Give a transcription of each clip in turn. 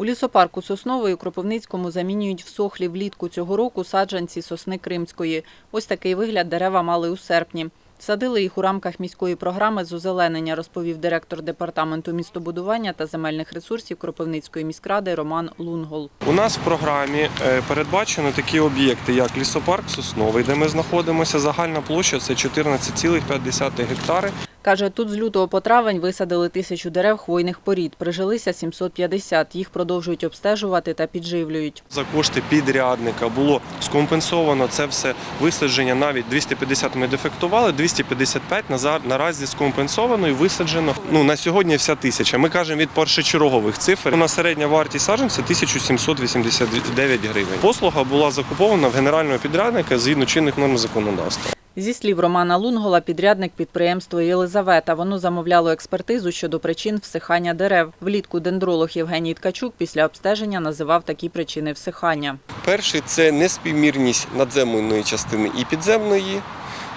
У лісопарку Соснової у Кропивницькому замінюють всохлі влітку цього року саджанці сосни Кримської. Ось такий вигляд дерева мали у серпні. Садили їх у рамках міської програми з озеленення, розповів директор департаменту містобудування та земельних ресурсів Кропивницької міськради Роман Лунгол. У нас в програмі е, передбачено такі об'єкти, як лісопарк Сосновий, де ми знаходимося. Загальна площа це 14,5 гектари. Каже, тут з лютого по травень висадили тисячу дерев хвойних порід. Прижилися 750. Їх продовжують обстежувати та підживлюють. За кошти підрядника було скомпенсовано це все висадження. Навіть 250 ми дефектували, 255 наза- наразі скомпенсовано і висаджено. Ну на сьогодні вся тисяча. Ми кажемо від першочергових цифр. У середня вартість саджанця 1789 гривень. Послуга була закупована в генерального підрядника згідно чинних норм законодавства. Зі слів Романа Лунгола, підрядник підприємство Єлизавета. Воно замовляло експертизу щодо причин всихання дерев. Влітку дендролог Євгеній Ткачук після обстеження називав такі причини всихання. Перший це неспівмірність надземної частини і підземної,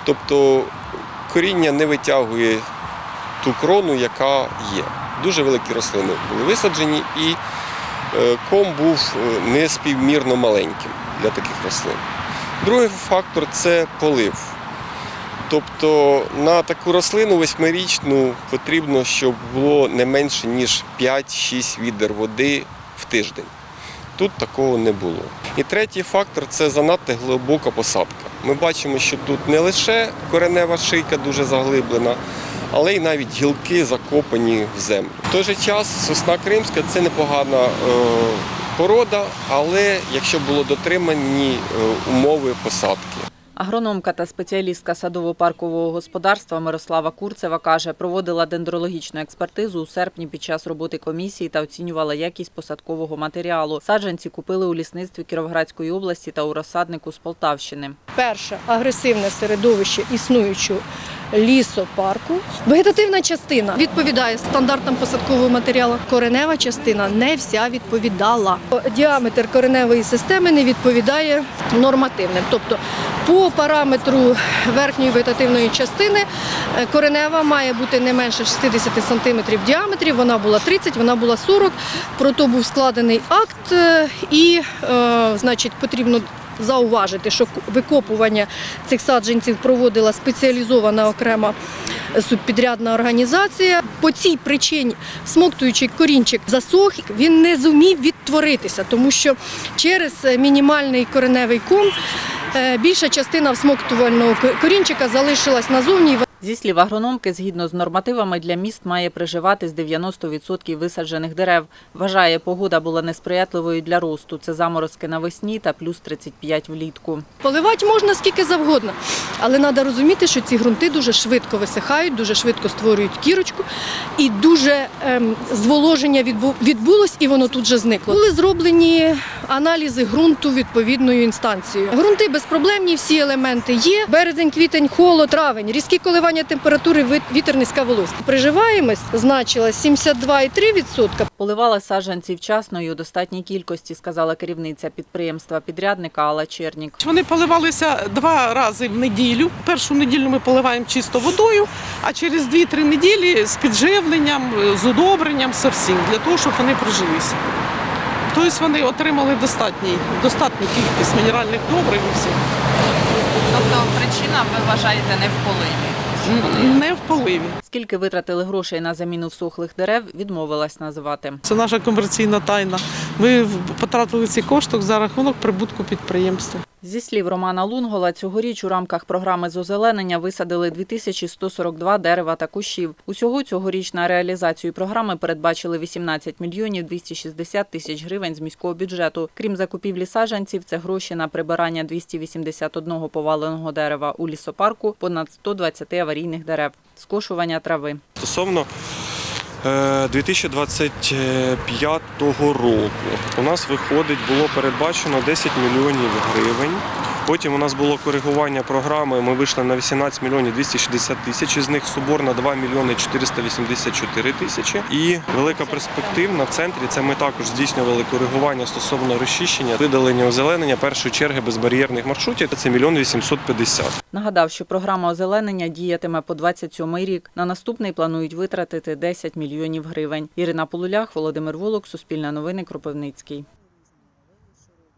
тобто коріння не витягує ту крону, яка є. Дуже великі рослини були висаджені, і е, ком був е, неспівмірно маленьким для таких рослин. Другий фактор це полив. Тобто на таку рослину восьмирічну потрібно, щоб було не менше, ніж 5-6 відер води в тиждень. Тут такого не було. І третій фактор це занадто глибока посадка. Ми бачимо, що тут не лише коренева шийка дуже заглиблена, але й навіть гілки закопані в землю. В той же час сосна кримська це непогана е, порода, але якщо було дотримані е, умови посадки. Агрономка та спеціалістка садово-паркового господарства Мирослава Курцева каже, проводила дендрологічну експертизу у серпні під час роботи комісії та оцінювала якість посадкового матеріалу. Саджанці купили у лісництві Кіровоградської області та у розсаднику з Полтавщини. Перше агресивне середовище існуючого лісопарку. Вегетативна частина відповідає стандартам посадкового матеріалу. Коренева частина не вся відповідала. Діаметр кореневої системи не відповідає нормативним. Тобто по параметру верхньої вегетативної частини е, коренева має бути не менше 60 см в діаметрі. Вона була 30, вона була 40. Прото був складений акт е, і, е, значить, потрібно зауважити, що викопування цих саджанців проводила спеціалізована окрема субпідрядна організація. По цій причині смоктуючий корінчик засох, він не зумів відтворитися, тому що через мінімальний кореневий ком більша частина всмоктувального корінчика залишилась назовні. Зі слів агрономки, згідно з нормативами для міст має приживати з 90% висаджених дерев. Вважає, погода була несприятливою для росту. Це заморозки навесні та плюс 35 влітку. Поливати можна скільки завгодно, але треба розуміти, що ці ґрунти дуже швидко висихають, дуже швидко створюють кірочку, і дуже ем, зволоження відбу- відбулось, і воно тут же зникло. Були зроблені аналізи ґрунту відповідною інстанцією. Ґрунти безпроблемні, всі елементи є. Березень, квітень, холод, травень, різкі коливання температури, вит- вітер, низька вологість. Приживаємось значила 72,3%. Поливали саджанці вчасно і у достатній кількості, сказала керівниця підприємства підрядника Алла Чернік. Вони поливалися два рази в неділю. Першу неділю ми поливаємо чисто водою, а через 2-3 неділі з підживленням, з удобренням, з всім, для того, щоб вони прижилися. Тобто вони отримали достатній, достатню кількість мінеральних добрив і всіх. Тобто причина, ви вважаєте, не в поливі? Не в поливі. Скільки витратили грошей на заміну всохлих дерев, відмовилась називати. Це наша комерційна тайна. Ми потратили ці кошти за рахунок прибутку підприємства. Зі слів Романа Лунгола, цьогоріч у рамках програми з озеленення висадили 2142 дерева та кущів. Усього цьогоріч на реалізацію програми передбачили 18 мільйонів 260 тисяч гривень з міського бюджету. Крім закупівлі саджанців, це гроші на прибирання 281 поваленого дерева у лісопарку, понад 120 аварійних дерев, скошування трави. Стосовно е, 2025 року у нас виходить, було передбачено 10 мільйонів гривень Потім у нас було коригування програми. Ми вийшли на 18 мільйонів 260 тисяч. Із них Соборна 2 мільйони 484 тисячі. І велика перспективна в центрі. Це ми також здійснювали коригування стосовно розчищення, видалення озеленення першої черги безбар'єрних маршрутів. Це мільйон 850. Нагадав, що програма озеленення діятиме по 27-й рік. На наступний планують витратити 10 мільйонів гривень. Ірина Полулях, Володимир Волок, Суспільне новини, Кропивницький.